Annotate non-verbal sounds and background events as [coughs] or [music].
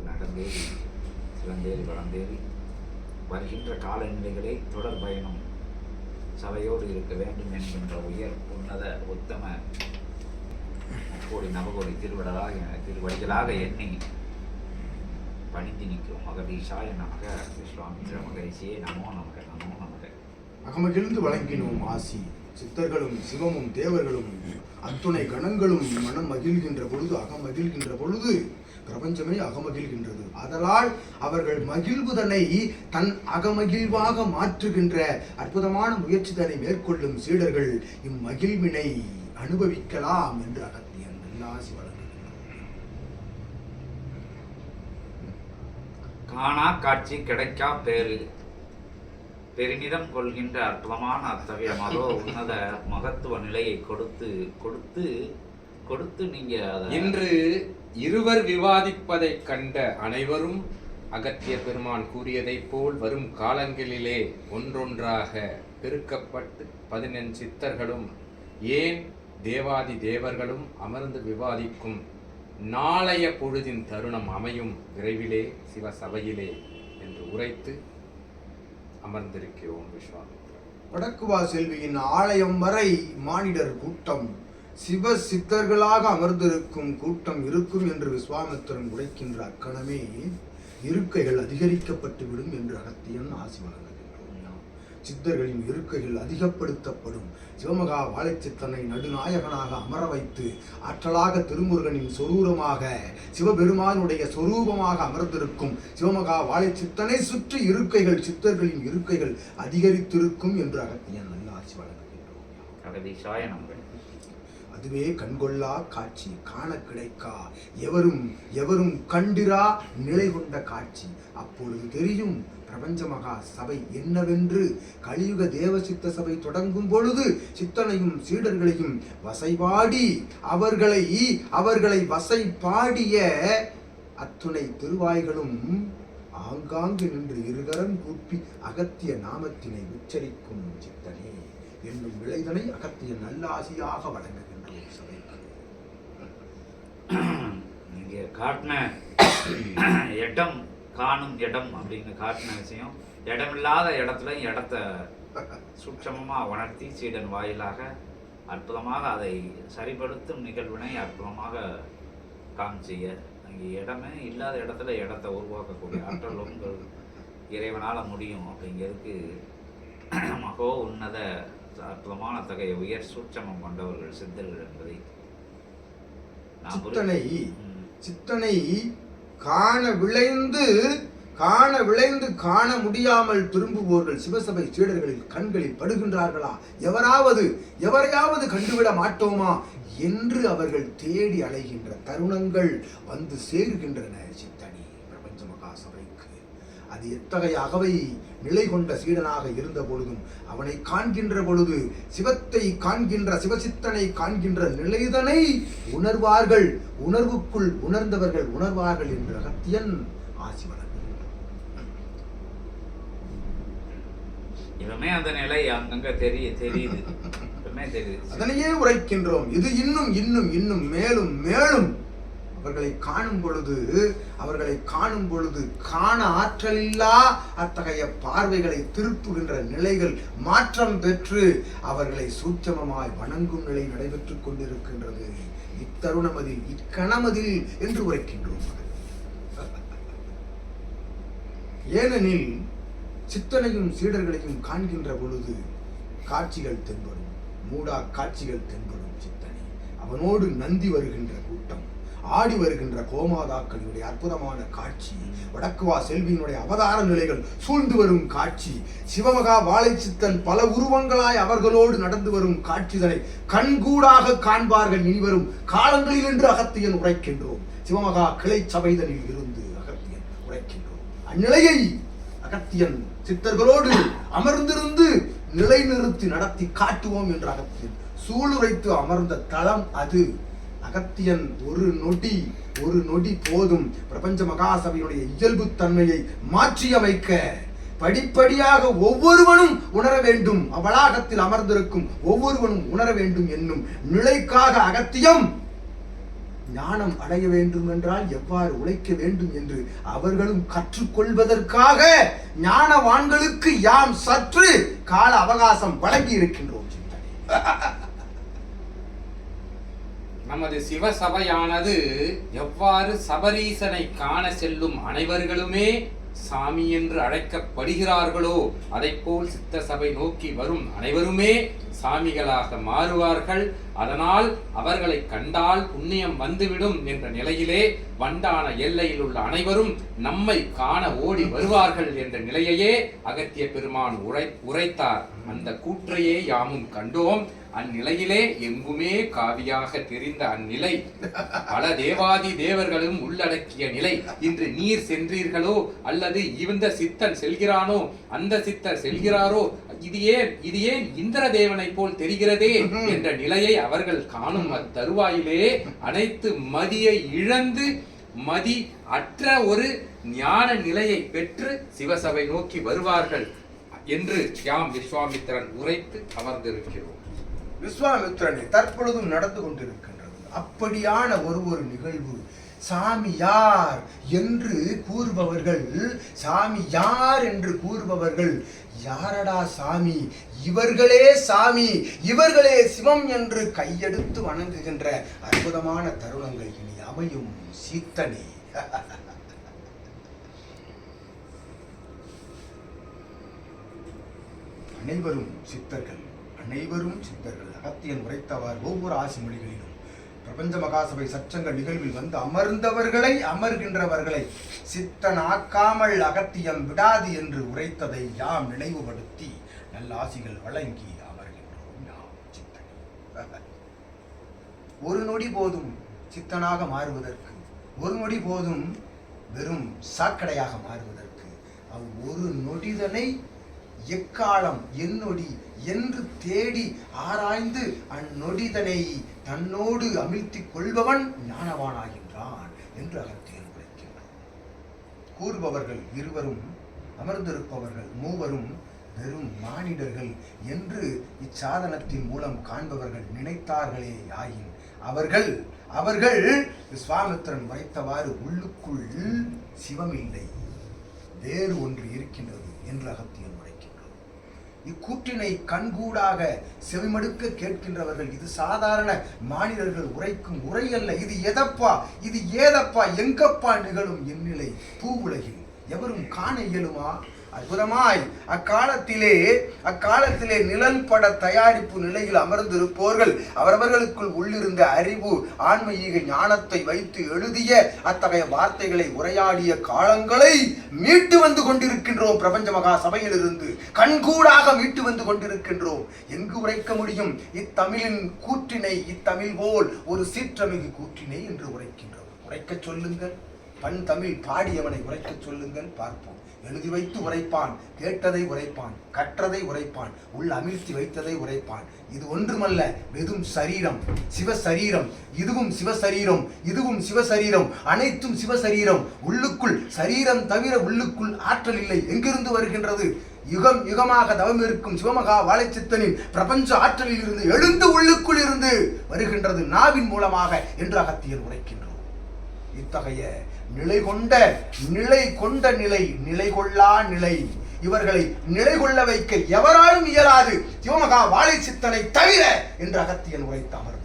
அடுத்து நகர்ந்தேறி சிறந்தேறி வளர்ந்தேறி வருகின்ற காலநிலைகளை தொடர் பயணம். சபையோடு இருக்க வேண்டும் என்கின்ற உயர் உன்னத உத்தம கோடி நவகோடி திருவிடலாக திருவடிகளாக எண்ணி பணிந்து நிற்கும் மகதீஷாய நமக. விஸ்வாமித்திர மகரிஷியே நமோ நமக நமோ நமக. அகமகிழ்ந்து வழங்கினோம் ஆசி. சித்தர்களும் சிவமும் தேவர்களும் அத்துணை கணங்களும் மனம் மகிழ்கின்ற பொழுது அகமகிழ்கின்ற பொழுது பிரபஞ்சமே அகமகிழ்கின்றது. அதனால் அவர்கள் மகிழ்வுதனை தன் அகமகிழ்வாக மாற்றுகின்ற அற்புதமான முயற்சிதனை மேற்கொள்ளும் சீடர்கள் இம்மகிழ்வினை அனுபவிக்கலாம் என்று அகத்தியன் நல்லாசி காணா காட்சி கிடைக்கா பேரு. பெருமிதம் கொள்கின்ற அற்புதமான அத்தகைய மதோ உன்னத மகத்துவ நிலையை கொடுத்து கொடுத்து கொடுத்து நீங்க இன்று இருவர் விவாதிப்பதைக் கண்ட அனைவரும் அகத்திய பெருமான் கூறியதைப் போல் வரும் காலங்களிலே ஒன்றொன்றாக பெருக்கப்பட்டு பதினெண் சித்தர்களும் ஏன் தேவாதி தேவர்களும் அமர்ந்து விவாதிக்கும் நாளைய பொழுதின் தருணம் அமையும் விரைவிலே சிவசபையிலே என்று உரைத்து அமர்ந்திருக்கிறோம் விஸ்வாமித்திரன் வடக்குவா செல்வியின் ஆலயம் வரை மானிடர் கூட்டம் சிவ சித்தர்களாக அமர்ந்திருக்கும் கூட்டம் இருக்கும் என்று விஸ்வாமித்திரன் உடைக்கின்ற அக்கணமே இருக்கைகள் அதிகரிக்கப்பட்டு விடும் என்று அகத்தியன் ஆசி வழங்குகின்றான். சித்தர்களின் இருக்கைகள் அதிகப்படுத்தப்படும். சிவமகா வாழைச்சித்தனை நடுநாயகனாக அமர வைத்து ஆற்றலாக திருமுருகனின் சொரூரமாக சிவபெருமானுடைய சொரூபமாக அமர்ந்திருக்கும் சிவமகா வாழைச்சித்தனை சுற்றி இருக்கைகள் சித்தர்களின் இருக்கைகள் அதிகரித்திருக்கும் என்று அகத்தியன் நல்ல ஆசி வழங்குகின்றோம் அதுவே கண்கொள்ளா காட்சி காண கிடைக்கா. எவரும் எவரும் கண்டிரா நிலை கொண்ட காட்சி. அப்பொழுது தெரியும் பிரபஞ்ச மகா சபை என்னவென்று. கலியுக தேவ சித்த சபை தொடங்கும் பொழுது சித்தனையும் சீடர்களையும் வசைபாடி அவர்களை அவர்களை வசை பாடிய அத்துணை திருவாய்களும் ஆங்காங்கு நின்று இருகரம் கூப்பி அகத்திய நாமத்தினை உச்சரிக்கும் சித்தனே. என்னும் விளைதனை அகத்திய நல்லாசியாக வழங்குகின்றோம் [coughs] சபைக்கு இங்கே காட்டின [coughs] இடம் காணும் இடம் அப்படின்னு காட்டின விஷயம் இடமில்லாத இடத்துல இடத்த சூட்சமமா உணர்த்தி சீடன் வாயிலாக அற்புதமாக அதை சரிப்படுத்தும் நிகழ்வினை அற்புதமாக காமிச்சிய. அங்கே இடமே இல்லாத இடத்துல இடத்த உருவாக்கக்கூடிய ஆற்றல் உங்கள் முடியும் அப்படிங்கிறதுக்கு மகோ உன்னத அற்புதமான அத்தகைய உயர் சூட்சமம் கொண்டவர்கள் சித்தர்கள் என்பதை சித்தனை. சித்தனை காண விளைந்து காண விளைந்து காண முடியாமல் திரும்புவோர்கள் சிவசபை சீடர்களில் கண்களில் படுகின்றார்களா? எவராவது எவரையாவது கண்டுவிட மாட்டோமா? என்று அவர்கள் தேடி அலைகின்ற தருணங்கள் வந்து சேருகின்றன சித்தனி. பிரபஞ்ச மகா சபைக்கு அது எத்தகைய அகவை நிலை கொண்ட சீடனாக இருந்த பொழுதும் அவனை காண்கின்ற பொழுது சிவத்தை காண்கின்ற சிவசித்தனை காண்கின்ற நிலைதனை உணர்வார்கள். உணர்வுக்குள் உணர்ந்தவர்கள் உணர்வார்கள் என்று அகத்தியன் ஆசி இவமே அந்த நிலை அங்கங்க தெரிய தெரியுது. அதனையே உரைக்கின்றோம். இது இன்னும் இன்னும் இன்னும் மேலும் மேலும் அவர்களை காணும் பொழுது அவர்களை காணும் பொழுது காண ஆற்றலில்லா அத்தகைய பார்வைகளை திருப்புகின்ற நிலைகள் மாற்றம் பெற்று அவர்களை சூட்சமமாய் வணங்கும் நிலை நடைபெற்றுக் கொண்டிருக்கின்றது. இத்தருணமதில் இக்கணமதில் என்று உரைக்கின்றோம் ஏனெனில் சித்தனையும் சீடர்களையும் காண்கின்ற பொழுது காட்சிகள் தென்படும். மூடா காட்சிகள் தென்படும் சித்தனை. அவனோடு நந்தி வருகின்ற ஆடி வருகின்ற கோமாதாக்களினுடைய அற்புதமான காட்சி வடக்குவா செல்வியினுடைய அவதார நிலைகள் சூழ்ந்து வரும் காட்சி சிவமகா வாழைச்சித்தன் பல உருவங்களாய் அவர்களோடு நடந்து வரும் காட்சிதனை கண்கூடாக காண்பார்கள் இனிவரும் காலங்களில் என்று அகத்தியன் உரைக்கின்றோம். சிவமகா கிளை சபைதனில் இருந்து அகத்தியன் உரைக்கின்றோம். அந்நிலையை அகத்தியன் சித்தர்களோடு அமர்ந்திருந்து நிலைநிறுத்தி நடத்தி காட்டுவோம் என்று அகத்தியன் சூளுரைத்து அமர்ந்த தளம் அது. அகத்தியன் ஒரு நொடி ஒரு நொடி போதும். பிரபஞ்ச மகாசபையினுடைய இயல்பு தன்மையை மாற்றியமைக்க படிப்படியாக ஒவ்வொருவனும் உணர வேண்டும். அவளாகத்தில் அமர்ந்திருக்கும் ஒவ்வொருவனும் உணர வேண்டும் என்னும் நிலைக்காக அகத்தியம் ஞானம் அடைய வேண்டும் என்றால் எவ்வாறு உழைக்க வேண்டும் என்று அவர்களும் கற்றுக்கொள்வதற்காக ஞானவான்களுக்கு யாம் சற்று கால அவகாசம் வழங்கி இருக்கின்றோம் சிந்தனை. [laughs] நமது சிவசபையானது எவ்வாறு சபரீசனை காண செல்லும் அனைவர்களுமே சாமி என்று அழைக்கப்படுகிறார்களோ அதைப்போல் சித்த சபை நோக்கி வரும் அனைவருமே சாமிகளாக மாறுவார்கள். அதனால் அவர்களை கண்டால் புண்ணியம் வந்துவிடும் என்ற நிலையிலே வண்டான எல்லையில் உள்ள அனைவரும் நம்மை காண ஓடி வருவார்கள் என்ற நிலையையே அகத்திய பெருமான் உரை உரைத்தார். அந்த கூற்றையே யாமும் கண்டோம். அந்நிலையிலே எங்குமே காவியாக தெரிந்த அந்நிலை. பல தேவாதி தேவர்களும் உள்ளடக்கிய நிலை. இன்று நீர் சென்றீர்களோ அல்லது இந்த சித்தன் செல்கிறானோ அந்த சித்தர் செல்கிறாரோ இது ஏன் இது ஏன் இந்திர தேவனை போல் தெரிகிறதே என்ற நிலையை அவர்கள் காணும் அத்தருவாயிலே அனைத்து மதியை இழந்து மதி அற்ற ஒரு ஞான நிலையை பெற்று சிவசபை நோக்கி வருவார்கள் என்று யாம் விஸ்வாமித்திரன் உரைத்து அமர்ந்திருக்கிறோம். விஸ்வாமித்திரனை தற்பொழுதும் நடந்து கொண்டிருக்கின்றது. அப்படியான ஒரு ஒரு நிகழ்வு சாமி யார் என்று கூறுபவர்கள் சாமி யார் என்று கூறுபவர்கள் யாரடா சாமி? இவர்களே சாமி. இவர்களே சிவம் என்று கையெடுத்து வணங்குகின்ற அற்புதமான தருணங்கள் இனி அமையும் சீத்தனி. அனைவரும் சித்தர்கள். அனைவரும் சித்தர்கள். அகத்தியன் உரைத்தவார் ஒவ்வொரு ஆசி மொழிகளிலும் பிரபஞ்ச மகாசபை சச்சங்க நிகழ்வில் வந்து அமர்ந்தவர்களை அமர்கின்றவர்களை சித்தனாக்காமல் அகத்தியம் விடாது என்று உரைத்ததை யாம் நினைவுபடுத்தி நல்ல ஆசிகள் வழங்கி அமர்கின்றோம் யாம் சித்தனே. [laughs] ஒரு நொடி போதும் சித்தனாக மாறுவதற்கு ஒரு நொடி போதும் வெறும் சாக்கடையாக மாறுவதற்கு அவ் ஒரு நொடிதனை எக்காலம் என்னொடி என்று தேடி ஆராய்ந்து அந்நொடிதனை தன்னோடு அமிழ்த்திக் கொள்பவன் ஞானவானாகின்றான் என்று அகத்தியன் உரைக்கின்றான் கூறுபவர்கள் இருவரும் அமர்ந்திருப்பவர்கள் மூவரும் வெறும் மானிடர்கள் என்று இச்சாதனத்தின் மூலம் காண்பவர்கள் நினைத்தார்களே ஆயின் அவர்கள் அவர்கள் விஸ்வாமித்திரன் உரைத்தவாறு உள்ளுக்குள் சிவமில்லை. வேறு ஒன்று இருக்கின்றது என்று அகத்தியன் இக்கூற்றினை கண்கூடாக செவிமடுக்க கேட்கின்றவர்கள் இது சாதாரண மாநிலர்கள் உரைக்கும் உரை அல்ல இது எதப்பா? இது ஏதப்பா? எங்கப்பா நிகழும் எந்நிலை பூ உலகில் எவரும் காண இயலுமா? அற்புதமாய் அக்காலத்திலே அக்காலத்திலே நிழல் பட தயாரிப்பு நிலையில் அமர்ந்திருப்போர்கள். அவரவர்களுக்குள் உள்ளிருந்த அறிவு ஆன்மீக ஞானத்தை வைத்து எழுதிய அத்தகைய வார்த்தைகளை உரையாடிய காலங்களை மீட்டு வந்து கொண்டிருக்கின்றோம். பிரபஞ்ச மகா சபையிலிருந்து கண்கூடாக மீட்டு வந்து கொண்டிருக்கின்றோம். எங்கு உரைக்க முடியும்? இத்தமிழின் கூற்றினை இத்தமிழ் போல் ஒரு சீற்றமிகு கூற்றினை என்று உரைக்கின்றோம். உரைக்கச் சொல்லுங்கள். பண் தமிழ் பாடியவனை உரைக்கச் சொல்லுங்கள். பார்ப்போம். எழுதி வைத்து உரைப்பான் கேட்டதை உரைப்பான் கற்றதை உரைப்பான் உள் அமிழ்த்தி வைத்ததை உரைப்பான். இது ஒன்றுமல்ல வெதும் சரீரம் சிவசரீரம். இதுவும் சிவசரீரம் இதுவும் சிவசரீரம். அனைத்தும் சிவசரீரம். உள்ளுக்குள் சரீரம் தவிர உள்ளுக்குள் ஆற்றல் இல்லை. எங்கிருந்து வருகின்றது? யுகம் யுகமாக தவம் இருக்கும் சிவமகா வாழைச்சித்தனின் பிரபஞ்ச ஆற்றலில் இருந்து எழுந்து உள்ளுக்குள் இருந்து வருகின்றது நாவின் மூலமாக என்று அகத்தியர் உரைக்கின்றது இத்தகைய நிலை கொண்ட நிலை கொண்ட நிலை நிலை கொள்ளா நிலை. இவர்களை நிலை கொள்ள வைக்க எவராலும் இயலாது. சிவமகா வாழை சித்தனை தவிர என்று அகத்தியன் உரைத்து அமர்ந்தார்.